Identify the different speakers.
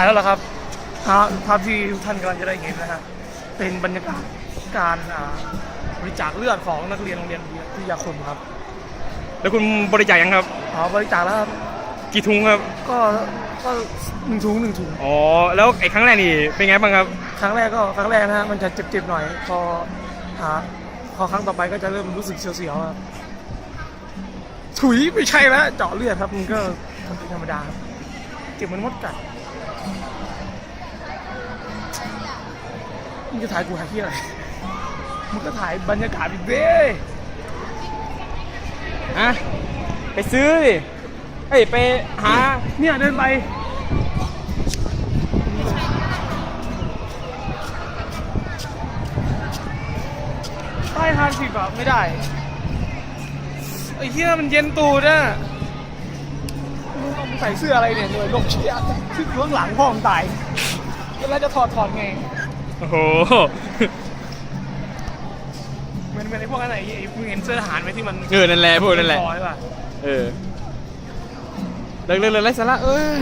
Speaker 1: ถ่ายแล้วเหรอครับอ่าภาพที่ทุกท่านกำลังจะได้เห็นนะฮะเป็นบรรยากาศการอ่าบริจาคเลือดของนักเรียนโรงเรียนวิทยาคมครับ
Speaker 2: แล้วคุณบริจาคยังครับ
Speaker 1: อ๋อบริจาคแล้วครับ
Speaker 2: กี่ถุงครับ
Speaker 1: ก็ก็หนึ่งถุงหนึ่งถุง
Speaker 2: อ๋อแล้วไอ้ครั้งแรกนี่เป็นไงบ้างครับ
Speaker 1: ครั้งแรกก็ครั้งแรกนะฮะมันจะเจ็บๆหน่อย พออ่าพอครั้งต่อไปก็จะเริ่มรู้สึกเสียวๆครับถุยไม่ใช่แล้วเจาะเลือดครับมันก็เป็นธรรมดาครับเจ็บเหมันมดกัด มึงจะถ่ายกูถ่ายที่อะไร มึงก็ถ่ายบรรยากาศอีกเด้
Speaker 2: ฮะไปซื้อดิเอ้ยไปหา
Speaker 1: เนี่ยเดินไป ใต้ห้าสิบอะไม่ได้ ไอ้เหี้ยมันเย็นตูดอะมึงเอามึงใส่เสื้ออะไรเนี่ยหน่วยลมเชี่ยที่ข้างหลังพ่อมึงตายแล้วจะถอดถอดไง
Speaker 2: โอ้โห
Speaker 1: เหมือนเหมือนไอ้พวกนั้นไหนไอ้มึงเห็นเสื้อทหารไหมที่มัน
Speaker 2: เออนั่นแหละพวกนั่นแหละ
Speaker 1: คอใช่ป่ะ
Speaker 2: เออ เลิกเลิกเลิกไร้สาระเอ้ย